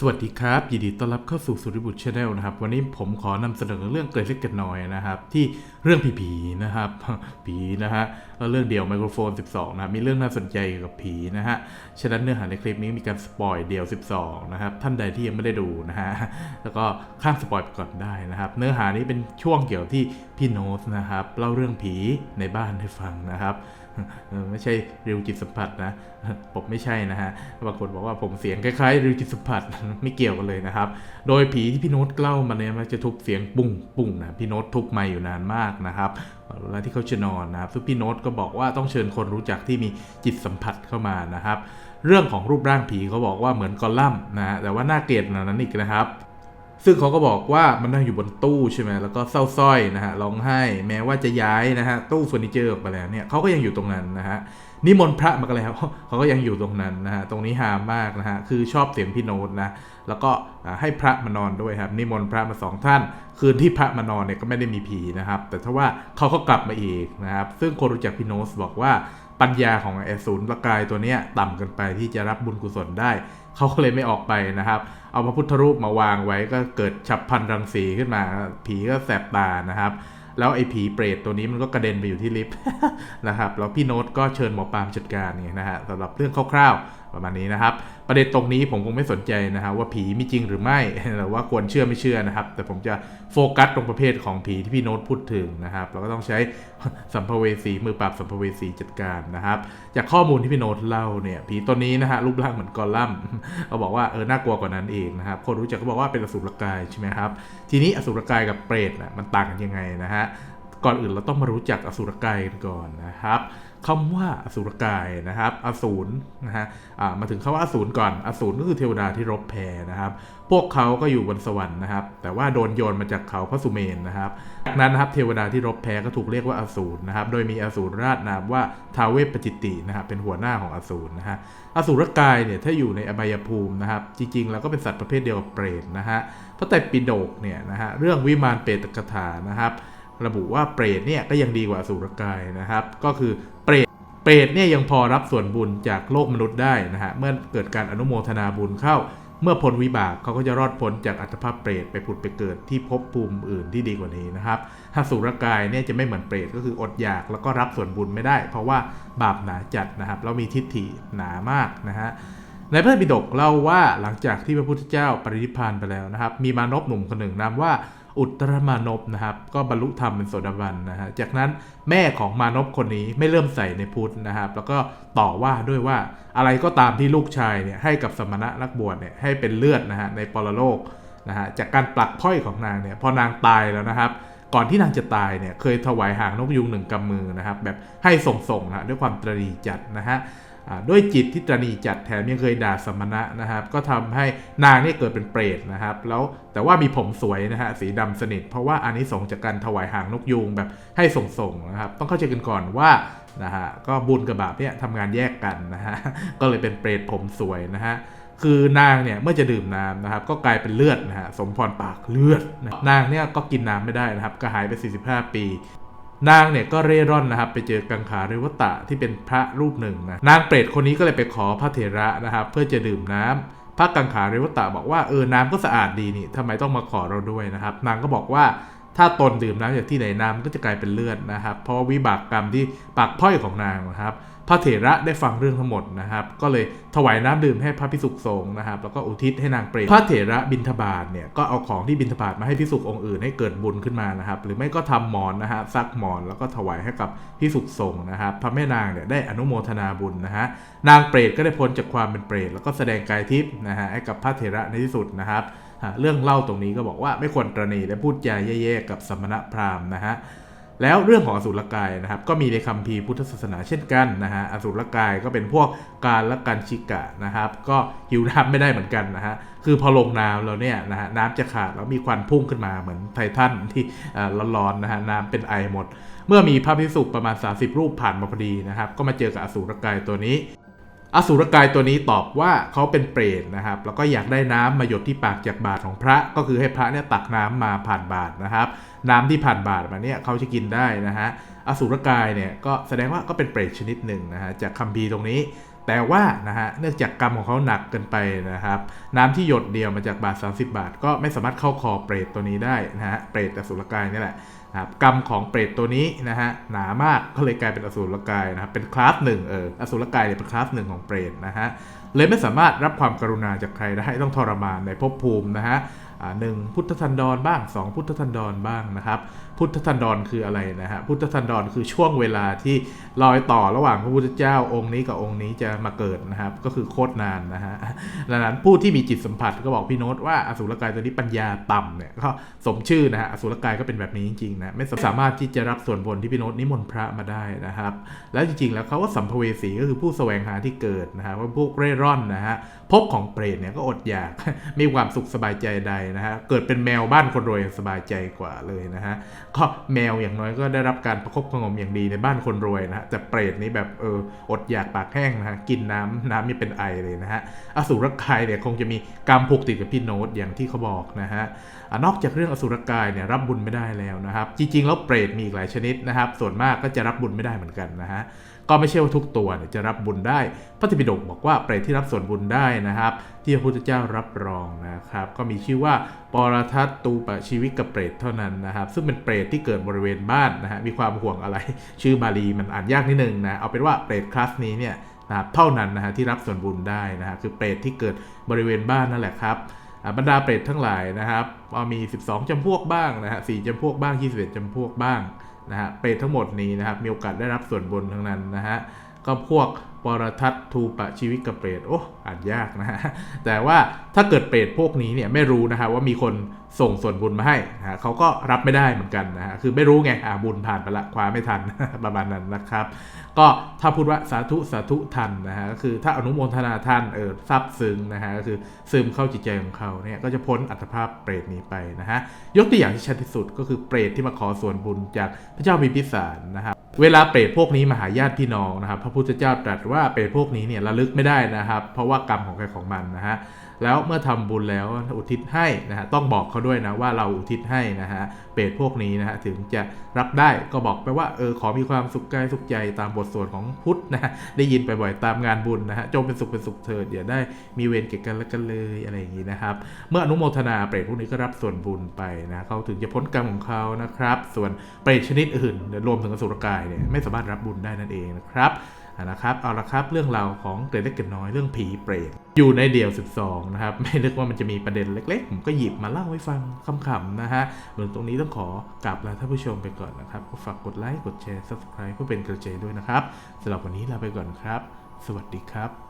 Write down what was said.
สวัสดีครับ ยินดีต้อนรับเข้าสู่สุริบุตรชาแนลนะครับ วันนี้ผมขอนำเสนอเรื่องเกรดเล็กเกรดน้อยนะครับ ที่เรื่องผีๆนะครับ ผีนะฮะแล้วเรื่องเดียวไมโครโฟน 12 นะครับ มีเรื่องน่าสนใจกับผีนะฮะ ฉะนั้นเนื้อหาในคลิปนี้มีการสปอยเดียว 12 นะครับ ท่านใดที่ยังไม่ได้ดูนะฮะ แล้วก็ข้ามสปอยไปก่อนได้นะครับ เนื้อหานี้เป็นช่วงเกี่ยวที่พี่โน้ตนะครับเล่าเรื่องผีในบ้านให้ฟังนะครับ ไม่ใช่ริวจิตสัมผัสนะผมไม่ใช่นะฮะบางคนบอกว่าผมเสียงคล้ายๆริวจิตสัมผัสไม่เกี่ยวกันเลยนะครับ โดยผีที่พี่โน้ตเล่ามาเนี่ยมันจะทุบเสียงปุ้งปุ้งนะพี่โน้ตทุบมาอยู่นานมากนะครับเวลาที่เขาจะนอนนะครับซึ่งพี่โน้ตก็บอกว่าต้องเชิญคนรู้จักที่มีจิตสัมผัสเข้ามานะครับ เรื่องของรูปร่างผีเขาบอกว่าเหมือนกอลัมนะแต่ว่าน่าเกลียดกว่านั้นอีกนะครับ ซึ่งเขาก็บอกว่ามันนั่งอยู่บนตู้ใช่ไหมแล้วก็เศร้าส้อยนะฮะร้องไห้แม้ว่าจะย้ายนะฮะตู้เฟอร์นิเจอร์ออกไปแล้วเนี่ยเขาก็ยังอยู่ตรงนั้นนะฮะนิมนต์พระมากันแล้วเขาก็ยังอยู่ตรงนั้นนะฮะตรงนี้หามากนะฮะคือชอบเสียงพี่โน้ตนะแล้วก็ให้พระมานอนด้วยครับนิมนต์พระมาสองท่าน คืนที่พระมานอนเนี่ยก็ไม่ได้มีผีนะครับ แต่ถ้าว่าเขาก็กลับมาอีกนะครับซึ่งคนรู้จักพี่โน้ตบอกว่าปัญญาของไอศูนย์ประกายตัวเนี้ยต่ำเกินไปที่จะรับบุญกุศลได้ เขาก็เลยไม่ออกไปนะครับ เอาพระพุทธรูปมาวางไว้ก็เกิดฉับพันรังสีขึ้นมา ผีก็แสบตานะครับ แล้วไอ้ผีเปรตตัวนี้มันก็กระเด็นไปอยู่ที่ลิฟต์นะครับ แล้วพี่โน้ตก็เชิญหมอปามจัดการไงนะฮะสำหรับเรื่องคร่าวๆประมาณนี้นะครับ ประเด็นตรงนี้ผมคงไม่สนใจนะฮะว่าผีมีจริงหรือไม่หรือว่าควรเชื่อไม่เชื่อนะครับ แต่ผมจะโฟกัสตรงประเภทของผีที่พี่โน้ตพูดถึงนะครับเราก็ต้องใช้สัมภเวสีมือปราบสัมภเวสีจัดการนะครับ จากข้อมูลที่พี่โน้ตเล่าเนี่ยผีตัวนี้นะฮะรูปร่างเหมือนกอลัมเขาบอกว่าเออน่ากลัวกว่านั้นเองนะครับคนรู้จักก็บอกว่าเป็นอสูรกายใช่ไหมครับทีนี้อสูรกายกับเปรตนะมันต่างกันยังไงนะฮะก่อนอื่นเราต้องมารู้จักอสูรกายกันก่อนนะครับ คำว่าอสูรกายนะครับ อสูรนะฮะมาถึงคำว่าอสูรก่อน อสูรก็คือเทวดาที่รบแพ้นะครับ พวกเขาก็อยู่บนสวรรค์นะครับ แต่ว่าโดนโยนมาจากเขาพระสุเมนนะครับจากนั้นนะครับเทวดาที่รบแพ้ก็ถูกเรียกว่าอสูรนะครับ โดยมีอสูรราชนามว่าทาวเวปปจิตตินะครับ เป็นหัวหน้าของอสูรนะฮะ อสูรกายเนี่ยถ้าอยู่ในอบายภูมินะครับ จริงๆ แล้วก็เป็นสัตว์ประเภทเดียวกับเปรตนะฮะพระไตรปิฎกเนี่ยนะฮะ เรื่องวิมานเปรตกถานะครับ ระบุว่าเปรตเนี่ยก็ยังดีกว่าสูรกายนะครับ ก็คือเปรตเปรตเนี่ยยังพอรับส่วนบุญจากโลกมนุษย์ได้นะฮะเมื่อเกิดการอนุโมทนาบุญเข้า เมื่อพ้นวิบากเขาก็จะรอดพ้นจากอัตภาพเปรตไปผุดไปเกิดที่ภพภูมิอื่นที่ดีกว่านี้นะครับถ้าสุรกายเนี่ยจะไม่เหมือนเปรตก็คืออดอยากแล้วก็รับส่วนบุญไม่ได้ เพราะว่าบาปหนาจัดนะครับแล้วมีทิฏฐิหนามากนะฮะในพระไตรปิฎกเล่าว่าหลังจากที่พระพุทธเจ้าปรินิพพานไปแล้วนะครับ มีมานพหนุ่มคนหนึ่งนามว่า อุตรมานพนะครับ ก็บรรลุธรรมเป็นโสดาบันนะฮะจากนั้นแม่ของมานพคนนี้ไม่เริ่มใส่ในพุทธนะครับ แล้วก็ต่อว่าด้วยว่าอะไรก็ตามที่ลูกชายเนี่ยให้กับสมณะนักบวชเนี่ยให้เป็นเลือดนะฮะในปรโลกนะฮะจากการปลักพ้อยของนางเนี่ยพอนางตายแล้วนะครับ ก่อนที่นางจะตายเนี่ยเคยถวายหางนกยุงหนึ่งกำมือนะครับ แบบให้ส่งๆนะด้วยความตรีจัดนะฮะ ด้วยจิตที่ตระหนีจัดแถมยังเคยด่าสมณะนะครับ ก็ทำให้นางเนี่ยเกิดเป็นเปรตนะครับ แล้วแต่ว่ามีผมสวยนะฮะสีดำสนิท เพราะว่าอันนี้ส่งจากการถวายหางนกยูงแบบให้ส่งๆนะครับ ต้องเข้าใจกันก่อนว่านะฮะก็บุญกับบาปเนี่ยทำงานแยกกันนะฮะก็เลยเป็นเปรตผมสวยนะฮะคือนางเนี่ยเมื่อจะดื่มน้ำนะครับ ก็กลายเป็นเลือดนะฮะสมพรปากเลือดนะนางเนี่ยก็กินน้ำไม่ได้นะครับ ก็หายไป 45 ปี นางเนี่ยก็เร่ร่อนนะครับไปเจอกังขาเรวตะที่เป็นพระรูปหนึ่งนะนางเปรตคนนี้ก็เลยไปขอพระเถระนะครับเพื่อจะดื่มน้ำพระกังขาเรวตะบอกว่าเออน้ำก็สะอาดดีนี่ทำไมต้องมาขอเราด้วยนะครับ นางก็บอกว่าถ้าตนดื่มน้ำจากที่ไหนน้ำก็จะกลายเป็นเลือดนะครับ เพราะวิบากกรรมที่ปากพ้อยของนางนะครับ พระเถระได้ฟังเรื่องทั้งหมดนะครับ ก็เลยถวายน้ำดื่มให้พระพิสุสงฆ์นะครับ แล้วก็อุทิศให้นางเปรตพระเถระบิณฑบาตเนี่ยก็เอาของที่บิณฑบาตมาให้พิสุองค์อื่นให้เกิดบุญขึ้นมานะครับ หรือไม่ก็ทำหมอนนะฮะซักหมอนแล้วก็ถวายให้กับพิสุสงฆ์นะครับทำให้นางเนี่ยได้อนุโมทนาบุญนะฮะนางเปรตก็ได้พ้นจากความเป็นเปรตแล้วก็แสดงกายทิพย์นะฮะให้กับพระเถระในที่สุดนะครับเรื่องเล่าตรงนี้ก็บอกว่าไม่ควรตระหนีและพูดจาแย่ๆกับสมณพราหมณ์นะฮะ แล้วเรื่องของอสุรกายนะครับก็มีในคัมภีร์พุทธศาสนาเช่นกันนะฮะอสุรกายก็เป็นพวกการละกันชิกะนะครับ ก็หิวน้ำไม่ได้เหมือนกันนะฮะคือพอลงน้ำแล้วเนี่ยนะฮะน้ำจะขาดแล้วมีควันพุ่งขึ้นมาเหมือนไททันที่ร้อนๆนะฮะน้ำเป็นไอหมด เมื่อมีพระพิสุประมาณ 30 รูปผ่านมาพอดีนะครับ ก็มาเจอกับอสุรกายตัวนี้ อสูรกายตัวนี้ตอบว่าเขาเป็นเปรตนะครับ แล้วก็อยากได้น้ำมาหยดที่ปากจากบาทของพระ ก็คือให้พระเนี่ยตักน้ำมาผ่านบาทนะครับ น้ำที่ผ่านบาทมาเนี่ยเขาจะกินได้นะฮะอสูรกายเนี่ยก็แสดงว่าก็เป็นเปรตชนิดหนึ่งนะฮะจากคัมภีร์ตรงนี้ แต่ว่านะฮะเนื่องจากกรรมของเขาหนักเกินไปนะครับ น้ำที่หยดเดียวมาจากบาท 30 บาท ก็ไม่สามารถเข้าคอเปรตตัวนี้ได้นะฮะเปรตอสุรกายนี่แหละนะครับกรรมของเปรตตัวนี้นะฮะหนามากก็เลยกลายเป็นอสุรกายนะครับเป็นคลาสหนึ่งเอออสุรกายเนี่ยเป็นคลาสหนึ่งของเปรตนะฮะเลยไม่สามารถรับความกรุณาจากใครได้ต้องทรมานในภพภูมินะฮะ หนึ่งพุทธทันดรบ้าง 2 พุทธทันดรบ้างนะครับ พุทธทันดรคืออะไรนะฮะพุทธทันดรคือช่วงเวลาที่รอยต่อระหว่างพระพุทธเจ้าองค์นี้กับองค์นี้จะมาเกิดนะครับ ก็คือโคตรนานนะฮะดังนั้นผู้ที่มีจิตสัมผัสก็บอกพี่โน้ตว่าอสุรกายตัวนี้ปัญญาต่ำเนี่ยก็สมชื่อนะฮะอสุรกายก็เป็นแบบนี้จริงๆนะไม่สามารถที่จะรับส่วนบนที่พี่โน้ตนิมนต์พระมาได้นะครับ แล้วจริงๆแล้วเขาก็สัมภเวสีก็คือผู้แสวงหาที่เกิดนะฮะว่าพวกเร่ร่อนนะฮะภพของเปรตเนี่ยก็อดอยากมีความสุขสบายใจใดนะฮะ เกิดเป็นแมวบ้านคนรวยสบายใจกว่าเลยนะฮะ ก็แมวอย่างน้อยก็ได้รับการประคบประงมอย่างดีในบ้านคนรวยนะฮะ แต่เปรตนี่แบบเอออดอยากปากแห้งนะฮะ กินน้ำน้ำไม่เป็นไอเลยนะฮะ อสุรกายเนี่ยคงจะมีกรรมผูกติดกับพี่โน้ตอย่างที่เขาบอกนะฮะอะนอกจากเรื่องอสุรกายเนี่ยรับบุญไม่ได้แล้วนะครับ จริงๆแล้วเปรตมีอีกหลายชนิดนะครับ ส่วนมากก็จะรับบุญไม่ได้เหมือนกันนะฮะ ก็ไม่ใช่ว่าทุกตัวเนี่ยจะรับบุญได้ พระธรรมปิฎกบอกว่าเปรตที่รับส่วนบุญได้นะครับ ที่พระพุทธเจ้ารับรองนะครับ ก็มีชื่อว่าปรทัตตูปชีวิกกับเปรตเท่านั้นนะครับ ซึ่งเป็นเปรตที่เกิดบริเวณบ้านนะฮะมีความห่วงอะไร ชื่อบาลีมันอ่านยากนิดนึงนะเอาเป็นว่าเปรตคลาสนี้เนี่ยนะเท่านั้นนะฮะที่รับส่วนบุญได้นะฮะคือเปรตที่เกิดบริเวณบ้านนั่นแหละครับบรรดาเปรตทั้งหลายนะครับมี 12จำพวกบ้างนะฮะ4จำพวกบ้าง 21จำพวกบ้าง นะฮะเปรตทั้งหมดนี้นะครับมีโอกาสได้รับส่วนบนทั้งนั้นนะฮะก็พวกปรทัตทูปะชีวิกกับเปรตโอ้อ่านยากนะฮะแต่ว่าถ้าเกิดเปรตพวกนี้เนี่ยไม่รู้นะฮะว่ามีคนส่งส่วนบุญมาให้นะเขาก็รับไม่ได้เหมือนกันนะฮะคือไม่รู้ไงอ่าบุญผ่านไปละคว้าไม่ทันประมาณนั้นนะครับ ก็ถ้าพูดว่าสาธุสาธุทันนะฮะก็คือถ้าอนุโมทนาท่านเออซาบซึ้งนะฮะก็คือซึมเข้าจิตใจของเขาเนี่ยก็จะพ้นอัตภาพเปรตนี้ไปนะฮะยกตัวอย่างที่ชัดที่สุดก็คือเปรตที่มาขอส่วนบุญจากพระเจ้าพิพิสารนะครับเวลาเปรตพวกนี้มาหาญาติพี่น้องนะครับ พระพุทธเจ้าตรัสว่าเปรตพวกนี้เนี่ยระลึกไม่ได้นะครับ เพราะว่ากรรมของใครของมันนะฮะ แล้วเมื่อทำบุญแล้วอุทิศให้นะฮะต้องบอกเขาด้วยนะว่าเราอุทิศให้นะฮะเปรตพวกนี้นะฮะถึงจะรับได้ก็บอกไปว่าเออขอมีความสุขกายสุขใจตามบทสวดของพุทธนะะได้ยินไปบ่อยตามงานบุญนะฮะจงเป็นสุขเป็นสุขเถิดอย่าได้มีเวรเกี่กันและกันเลยอะไรอย่างนี้นะครับ เมื่ออนุโมทนาเปรตพวกนี้ก็รับส่วนบุญไปนะเขาถึงจะพ้นกรรมของเขานะครับ ส่วนเปรตชนิดอื่นรวมถึงอสุรกายเนี่ยไม่สามารถรับบุญได้นั่นเองนะครับ นะครับเอาละครับเรื่องราวของเกรดเล็กเกรดน้อยเรื่องผีเปรตอยู่ในเดี่ยว 12 นะครับ ไม่นึกว่ามันจะมีประเด็นเล็กๆ ผมก็หยิบมาเล่าให้ฟังคำๆนะฮะเหมือนตรงนี้ต้องขอกลับลาท่านผู้ชมไปก่อนนะครับก็ฝากกดไลค์กดแชร์ subscribe เพื่อเป็นกระเจด้วยนะครับสำหรับวันนี้ลาไปก่อนครับ สวัสดีครับ